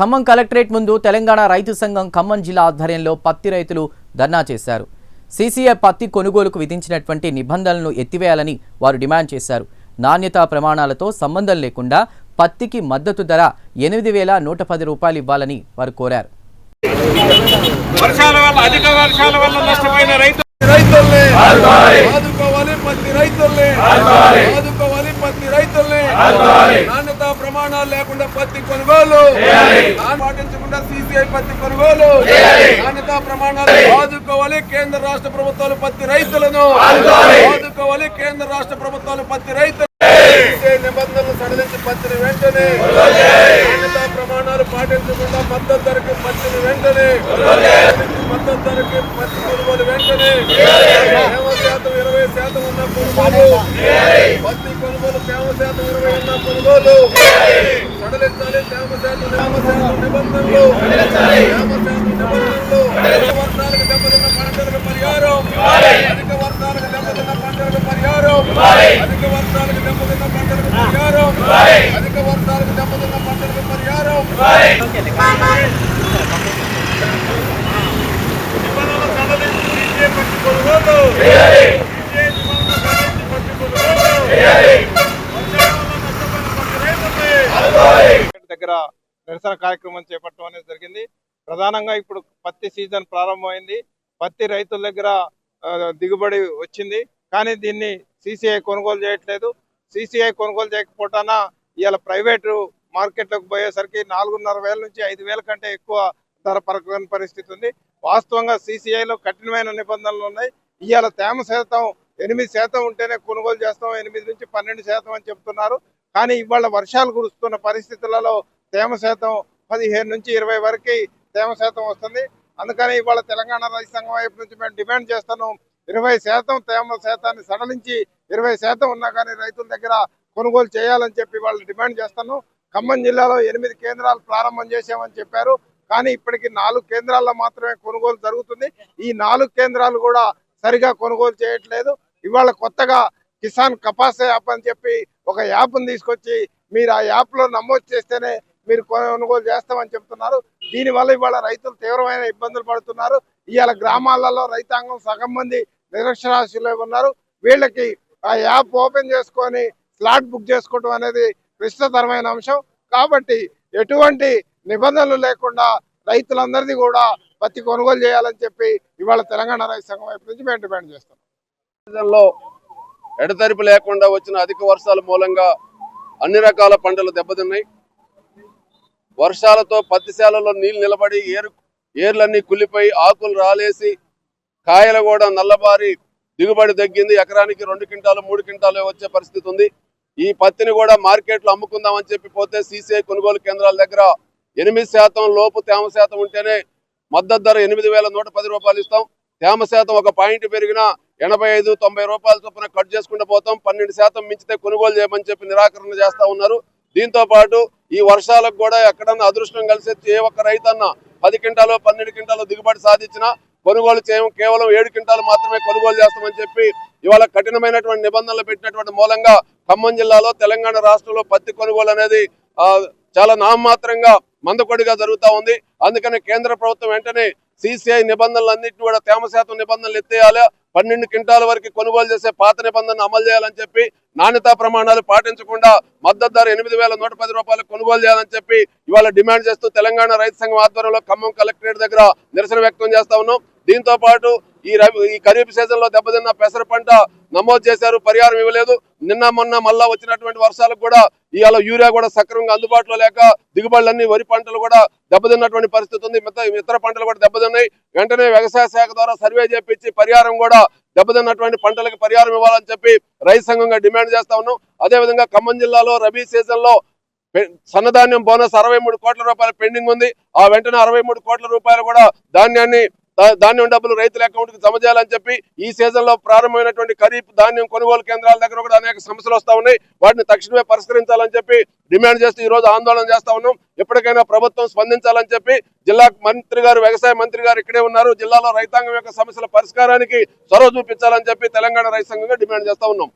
Khammam collectorate ముందు తెలంగాణ రైతు సంఘం ఖమ్మం జిల్లా ఆధ్వర్యంలో పత్తి రైతులు ధర్నా చేశారు. సీసీఐ పత్తి కొనుగోలుకు విధించినటువంటి నిబంధనలను ఎత్తివేయాలని వారు డిమాండ్ చేశారు. నాణ్యతా ప్రమాణాలతో సంబంధం లేకుండా పత్తికి మద్దతు ధర ఎనిమిది వేల నూట పది రూపాయలు ఇవ్వాలని వారు కోరారు. వర్షాల వల్ల అధిక వర్షాల వల్ల నష్టపోయిన రైతు రైతుల్ని ఆదుకోవాలి పత్తి రైతుల్ని ఆదుకోవాలి పత్తి రైతుల్ని నాణ్యత లేకుండా పత్తి కొనుగోలు. పాటించకుండా సీసీఐ పత్తి కొనుగోలు. నాణ్యత ప్రమాణాలు ఆదుకోవాలి కేంద్ర రాష్ట్ర ప్రభుత్వాలు పత్తి రైతులను. ఆదుకోవాలి. కేంద్ర రాష్ట్ర ప్రభుత్వాలు పత్తి రైతులు నిబంధనలు సడలించి పత్తిని వెంటనే. నాణ్యత ప్రమాణాలు పాటించకుండా మద్దతు ధరకి పత్తిని వెంటనే. మద్దతు ధరకి పత్తి కొనుగోలు వెంటనే. శాతం ఇరవై శాతం ఉన్న కొనుగోలు. పత్తి కొనుగోలు తేమ శాతం ఇరవై ఉన్న కొనుగోలు సడలించాలి తేమ శాతం తేమ శాతం నిబంధనలు తేమ శాతం నిబంధనలు అధిక వర్షాలకు దెబ్బతిన్న పంటలకు పరిహారం అధిక వర్షాలకు దెబ్బతిన్న పంటలకు పరిహారం అధిక వర్షాలకు దెబ్బతిన్న పంటలకు పరిహారం అధిక వర్షాలకు దెబ్బతిన్న పంటలకు పరిహారం నిబంధనలు సడలించి CCI పత్తి కొనుగోలు CCI నిబంధనలు సడలించి పత్తి కొనుగోలు వర్షాల వల్ల నష్టపోయిన పత్తి రైతుల్ని దగ్గర నిరసన కార్యక్రమం చేపట్టడం అనేది జరిగింది. ప్రధానంగా ఇప్పుడు పత్తి సీజన్ ప్రారంభమైంది. పత్తి రైతుల దగ్గర దిగుబడి వచ్చింది. కానీ దీన్ని సీసీఐ కొనుగోలు చేయట్లేదు. సీసీఐ కొనుగోలు చేయకపోవటాన ఇవాళ ప్రైవేటు మార్కెట్లోకి పోయేసరికి నాలుగున్నర వేల నుంచి ఐదు వేల కంటే ఎక్కువ ధర పరకని పరిస్థితి ఉంది. వాస్తవంగా సీసీఐలో కఠినమైన నిబంధనలు ఉన్నాయి. ఇవాళ తేమ శాతం ఎనిమిది శాతం ఉంటేనే కొనుగోలు చేస్తాం ఎనిమిది నుంచి పన్నెండు శాతం అని చెప్తున్నారు. కానీ ఇవాళ వర్షాలు కురుస్తున్న పరిస్థితులలో తేమ శాతం పదిహేను నుంచి ఇరవై వరకు తేమ శాతం వస్తుంది. అందుకని ఇవాళ తెలంగాణ రైతు సంఘం వైపు నుంచి మేము డిమాండ్ చేస్తున్నాం ఇరవై శాతం తేమ శాతాన్ని సడలించి ఇరవై శాతం ఉన్నా కానీ రైతుల దగ్గర కొనుగోలు చేయాలని చెప్పి వాళ్ళు డిమాండ్ చేస్తున్నాం. ఖమ్మం జిల్లాలో ఎనిమిది కేంద్రాలు ప్రారంభం చేశామని చెప్పారు. కానీ ఇప్పటికి నాలుగు కేంద్రాల్లో మాత్రమే కొనుగోలు జరుగుతుంది. ఈ నాలుగు కేంద్రాలు కూడా సరిగా కొనుగోలు చేయట్లేదు. ఇవాళ కొత్తగా కిసాన్ కపాస్ యాప్ అని చెప్పి ఒక యాప్ని తీసుకొచ్చి మీరు ఆ యాప్లో నమోదు చేస్తేనే మీరు కొనుగోలు చేస్తామని చెప్తున్నారు. దీనివల్ల ఇవాళ రైతులు తీవ్రమైన ఇబ్బందులు పడుతున్నారు. ఇవాళ గ్రామాలలో రైతాంగం సగం మంది నిరక్షరాస్యులై ఉన్నారు. వీళ్ళకి ఆ యాప్ ఓపెన్ చేసుకొని స్లాట్ బుక్ చేసుకోవడం అనేది క్లిష్టతరమైన అంశం. కాబట్టి ఎటువంటి నిబంధనలు లేకుండా రైతులందరిది కూడా పత్తి కొనుగోలు చేయాలని చెప్పి ఇవాళ తెలంగాణ రైతు సంఘం వైపు నుంచి మేము డిమాండ్ చేస్తాం సీజన్లో ఎడతెరిపి లేకుండా వచ్చిన అధిక వర్షాల మూలంగా అన్ని రకాల పంటలు దెబ్బతిన్నాయి. వర్షాలతో పత్తి శాలలో నీళ్ళు నిలబడి ఏరు ఏర్లన్నీ కులిపోయి ఆకులు రాలేసి కాయలు కూడా నల్లబారి దిగుబడి తగ్గింది. ఎకరానికి రెండు క్వింటాలు మూడు క్వింటాలు వచ్చే పరిస్థితి ఉంది. ఈ పత్తిని కూడా మార్కెట్లో అమ్ముకుందామని చెప్పి పోతే సీసీఐ కొనుగోలు కేంద్రాల దగ్గర ఎనిమిది శాతం లోపు తేమ శాతం ఉంటేనే మద్దతు ధర ఎనిమిది వేల నూట పది రూపాయలు ఇస్తాం. తేమ శాతం ఒక పాయింట్ పెరిగినా ఎనభై ఐదు తొంభై రూపాయల చొప్పున కట్ చేసుకుంటూ పోతాం. పన్నెండు శాతం మించితే కొనుగోలు చేయమని చెప్పి నిరాకరణ చేస్తా ఉన్నారు. దీంతో పాటు ఈ వర్షాలకు కూడా ఎక్కడన్నా అదృష్టం కలిసి ఏ ఒక్క రైతన్న పది క్వింటాలు పన్నెండు క్వింటాలు దిగుబడి సాధించినా కొనుగోలు చేయము కేవలం ఏడు క్వింటాలు మాత్రమే కొనుగోలు చేస్తామని చెప్పి ఇవాళ కఠినమైనటువంటి నిబంధనలు పెట్టినటువంటి మూలంగా ఖమ్మం జిల్లాలో తెలంగాణ రాష్ట్రంలో పత్తి కొనుగోలు అనేది చాలా నామమాత్రంగా మందకొడిగా జరుగుతా ఉంది. అందుకని కేంద్ర ప్రభుత్వం వెంటనే సిసిఐ నిబంధనలన్నింటినీ కూడా తేమ శాతం నిబంధనలు ఎత్తేయాలి. పన్నెండు క్వింటాల వరకు కొనుగోలు చేసే పాత నిబంధనలు అమలు చేయాలని చెప్పి నాణ్యతా ప్రమాణాలు పాటించకుండా మద్దతు ధర ఎనిమిది వేల నూట పది రూపాయలు కొనుగోలు చేయాలని చెప్పి ఇవాళ డిమాండ్ చేస్తూ తెలంగాణ రైతు సంఘం ఆధ్వర్యంలో ఖమ్మం కలెక్టరేట్ దగ్గర నిరసన వ్యక్తం చేస్తా ఉన్నాం. దీంతో పాటు ఈ రవి ఈ ఖరీఫ్ సీజన్లో దెబ్బతిన్న పెసర పంట నమోదు చేశారు పరిహారం ఇవ్వలేదు. నిన్న మొన్న మళ్ళా వచ్చినటువంటి వర్షాలకు కూడా ఇవాళ యూరియా కూడా సక్రమంగా అందుబాటులో లేక దిగుబడులన్నీ వరి పంటలు కూడా దెబ్బతిన్నటువంటి పరిస్థితి ఉంది. మిగతా ఇతర పంటలు కూడా దెబ్బతిన్నాయి. వెంటనే వ్యవసాయ శాఖ ద్వారా సర్వే చేపించి పరిహారం కూడా దెబ్బతిన్నటువంటి పంటలకు పరిహారం ఇవ్వాలని చెప్పి రైతు సంఘంగా డిమాండ్ చేస్తా ఉన్నాం. అదే విధంగా ఖమ్మం జిల్లాలో రబీ సీజన్లో పె- సన్నధాన్యం బోనస్ అరవై మూడు కోట్ల రూపాయల పెండింగ్ ఉంది. ఆ వెంటనే అరవై మూడు కోట్ల రూపాయలు కూడా ధాన్యాన్ని ధాన్యం డబ్బులు రైతుల అకౌంట్కి జమ చేయాలని చెప్పి ఈ సీజన్లో ప్రారంభమైనటువంటి ఖరీఫ్ ధాన్యం కొనుగోలు కేంద్రాల దగ్గర కూడా అనేక సమస్యలు వస్తా ఉన్నాయి. వాటిని తక్షణమే పరిష్కరించాలని చెప్పి డిమాండ్ చేస్తూ ఈ రోజు ఆందోళన చేస్తా ఉన్నాం. ఎప్పటికైనా ప్రభుత్వం స్పందించాలని చెప్పి జిల్లా మంత్రి గారు వ్యవసాయ మంత్రి గారు ఇక్కడే ఉన్నారు. జిల్లాలో రైతాంగం యొక్క సమస్యల పరిష్కారానికి చొరవ చూపించాలని చెప్పి తెలంగాణ రైతు సంఘంగా డిమాండ్ చేస్తా ఉన్నాం.